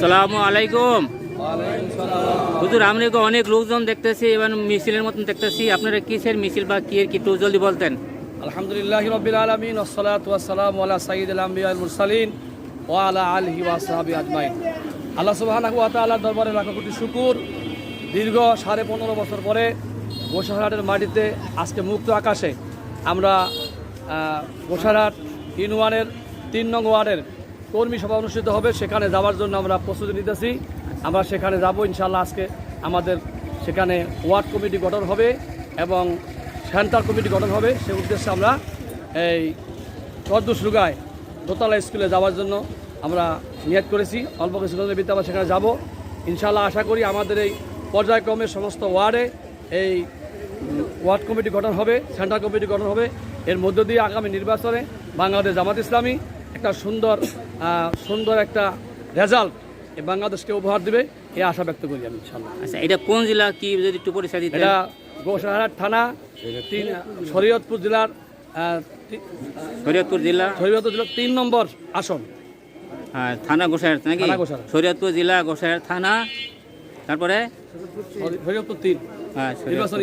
সালামু আলাইকুম। হুজুর আমরা তো অনেক লোকজন দেখতেছি এবং মিছিলের মতন দেখতেছি। আপনারা কিসের মিছিল বা কি কি একটু জলদি বলতেন? আলহামদুলিল্লাহ রবিল আলমিন ওসলাত ওয়াসালাম আলা সাইদ আলম্বিয়াল মুরসালিন ও আলা আলহি ওয়াসাহাবি আজমাইন। আল্লাহ সুবাহ আল্লাহ দরবারে লাখো কোটি শুকুর। দীর্ঘ সাড়ে পনেরো বছর পরে গোসাহাটের মাটিতে আজকে মুক্ত আকাশে আমরা গোসাহাট ইউনিয়নের তিন নং ওয়ার্ডের কর্মী সভা অনুষ্ঠিত হবে। সেখানে যাওয়ার জন্য আমরা প্রস্তুতি নিতেছি। আমরা সেখানে যাব ইনশাল্লাহ আজকে আমাদের সেখানে ওয়ার্ড কমিটি গঠন হবে এবং সেন্টার কমিটি গঠন হবে। সে উদ্দেশ্যে আমরা এই চদ্দুস রুগায় দোতলা স্কুলে যাওয়ার জন্য আমরা নিয়ত করেছি। অল্প কিছু দিনের ভিতরে আমরা সেখানে যাব। ইনশাল্লাহ আশা করি আমাদের এই পর্যায়ক্রমে সমস্ত ওয়ার্ডে এই ওয়ার্ড কমিটি গঠন হবে, সেন্টার কমিটি গঠন হবে। এর মধ্য দিয়ে আগামী নির্বাচনে বাংলাদেশ জামাত ইসলামী একটা সুন্দর সুন্দর একটা রেজাল্ট এই বাংলাদেশকে উপহার দেবে এই আশা ব্যক্ত করি আমি ইনশাল্লাহ আচ্ছা এটা কোন জেলা কি যদি একটু পরিচয় দিতেন? এটা গোসাহাট থানা তিন শরীয়তপুর জেলার শরীয়তপুর জেলা? শরীয়তপুর জেলার তিন নম্বর আসন। হ্যাঁ, থানা গোসাইর নাকি? শরীয়তপুর জেলা গোসাইর থানা তারপরে? শরী- শরীয়তপুর তিন। হ্যাঁ, নির্বাচনী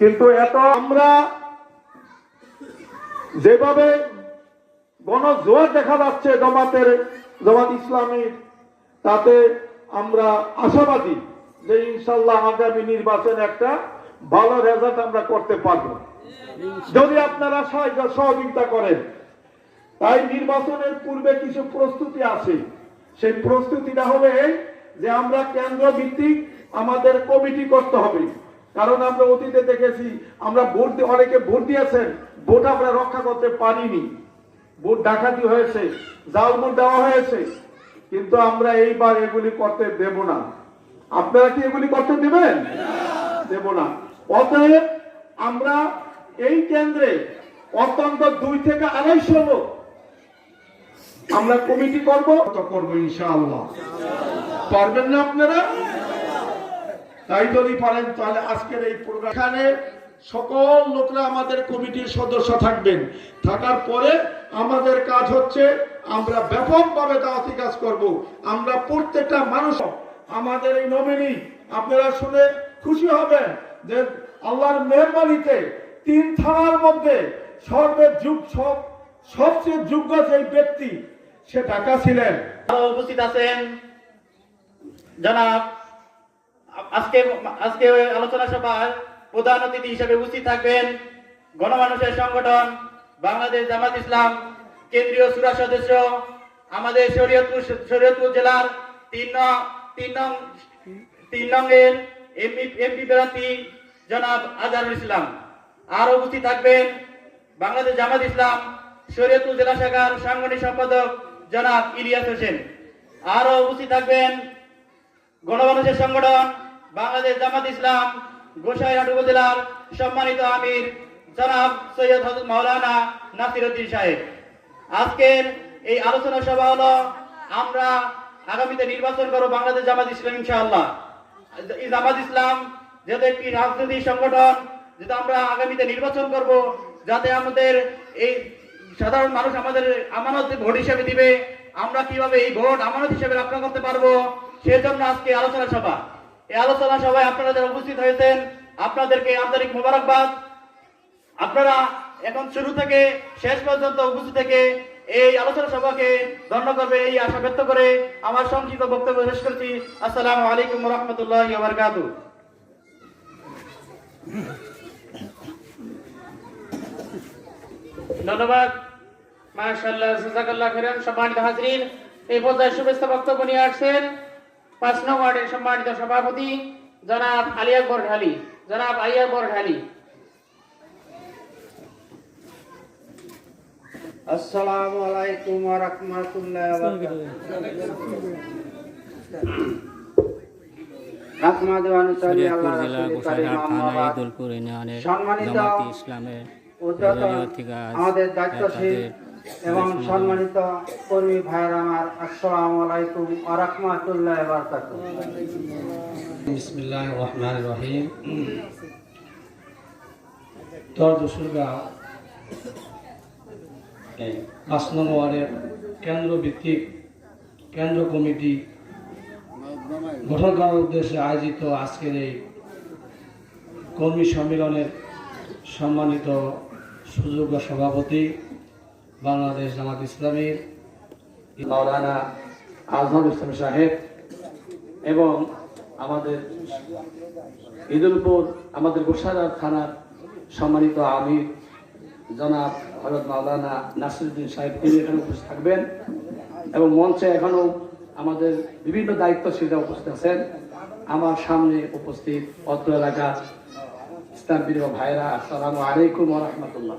কিন্তু এত আমরা যেভাবে গণজোয়ার দেখা যাচ্ছে জমাতের, জমাত ইসলামীর, তাতে আমরা আশাবাদী যে ইনশাল্লাহ আগামী নির্বাচনে একটা ভালো রেজাল্ট আমরা করতে পারব। যদি আপনারা সাহায্য সহযোগিতা করেন, তাই নির্বাচনের পূর্বে কিছু প্রস্তুতি আছে। সেই প্রস্তুতিটা হবে এই যে আমরা কেন্দ্র ভিত্তিক আমাদের কমিটি করতে হবে। কারণ আমরা অতীতে দেখেছি, আমরা ভোট অনেকে ভোট দিয়েছেন, ভোট আমরা রক্ষা করতে পারিনি। ভোট ডাকাতি হয়েছে, জাল ভোট দেওয়া হয়েছে, কিন্তু আমরা এইবার এগুলি করতে দেব না। আপনারা কি এগুলি করতে দেবেন? দেব না। অতএব আমরা এই কেন্দ্রে অত্যন্ত দুই থেকে আড়াইশো লোক আমরা কমিটি করব, তো করব ইনশাআল্লাহ। পারবেন না আপনারা? তাই যদি পারেন, তাহলে আজকের এই প্রোগ্রাম সকল লোকরা আমাদের কমিটির সদস্য থাকবেন। থাকার পরে আমাদের কাজ হচ্ছে, আমরা ব্যাপকভাবে দাওয়াতি কাজ করব। আমরা প্রত্যেকটা মানুষ আমাদের এই নমিনি, আপনারা শুনে খুশি হবেন যে আল্লাহর মেহরবানিতে তিন থানার মধ্যে সর্বে যুগ সব সবচেয়ে যোগ্য যে ব্যক্তি সে ঢাকা ছিলেন। উপস্থিত আছেন। জনাব, আজকে আজকে আলোচনা সভার প্রধান অতিথি হিসেবে উপস্থিত থাকবেন গণমানুষের সংগঠন বাংলাদেশ জামাত ইসলাম, কেন্দ্রীয় সুরা সদস্য, আমাদের শরীয়তপুর শরীয়তপুর জেলার তিন নং তিন নং, তিন নংয়ের এমপি এমপি প্রার্থী জনাব আজহারুল ইসলাম। আরও উপস্থিত থাকবেন বাংলাদেশ জামাত ইসলাম, শরীয়তপুর জেলা শাখার সাংগঠনিক সম্পাদক জনাব ইলিয়াস হোসেন। আরও উপস্থিত থাকবেন গণমানুষের সংগঠন বাংলাদেশ জামাত ইসলাম গোসাইহাট উপজেলার সম্মানিত আমির জনাব সৈয়দ হজরত মাওলানা নাসির উদ্দিন সাহেব। আজকের এই আলোচনা সভা হলো, আমরা আগামীতে নির্বাচন করব বাংলাদেশ জামাত ইসলাম, ইনশাআল্লাহ। জামাত ইসলাম যেহেতু একটি রাজনৈতিক সংগঠন যেটা আমরা আগামীতে নির্বাচন করব, যাতে আমাদের এই সাধারণ মানুষ আমাদের আমানত ভোট হিসেবে দিবে। আমরা কীভাবে এই ভোট আমানত হিসেবে রক্ষা করতে পারব? সেজন্য আজকে আলোচনা সভা। এই আলোচনা সভায় আপনারা যারা উপস্থিত হয়েছেন আপনাদেরকে আন্তরিক মোবারকবাদ। আপনারা এখন শুরু থেকে শেষ পর্যন্ত উপস্থিত থেকে এই আলোচনা সভাকে ধন্য করবে এই আশা ব্যক্ত করে আমার সংক্ষিপ্ত বক্তব্য শেষ করছি। আসসালামু আলাইকুম রহমতুল্লাহ বারকাতু ধন্যবাদ। মাশাআল্লাহ জাযাকাল্লাহ খাইরান সম্মানিত হাজরিন এই পর্যায়ে শুভেচ্ছা বক্তব্য নিয়ে আসছেন পাঁচ নং ওয়ার্ডের সম্মানিত সভাপতি জনাব আলী আকবর ঢালি। জনাব আলী আকবর ঢালি। আসসালামু আলাইকুম ওয়া রাহমাতুল্লাহি ওয়া বারাকাতুহু। আহমদুয়ানুসাল্লি আল্লাহ শরীয়তপুর জেলা রাসূলি কারীম গোসাইহাট থানা আম্মাবাদ। ঈদুলপুর ইউনিয়নের সম্মানিত ইসলামের আমাদের দায়িত্বশীল এবং সম্মানিত কর্মী ভাইয়ের আমার আসসালামু আলাইকুম ওয়ার্ডের কেন্দ্র ভিত্তিক কেন্দ্র কমিটি গঠন করার উদ্দেশ্যে আয়োজিত আজকের এই কর্মী সম্মেলনের সম্মানিত সুযোগ্য সভাপতি বাংলাদেশ জামাত ইসলামীর মাওলানা আজহার ইসলাম সাহেব এবং আমাদের ঈদুলপুর, আমাদের গোসাদার থানার সম্মানিত আমির জনাব হজরত মাওলানা নাসিরুদ্দিন সাহেব, তিনি এখানে উপস্থিত থাকবেন এবং মঞ্চে এখনও আমাদের বিভিন্ন দায়িত্বশীলরা উপস্থিত আছেন। আমার সামনে উপস্থিত অত্র এলাকা ইসলাম প্রিয় ভাইরা আসসালামু আলাইকুম রহমতুল্লাহ।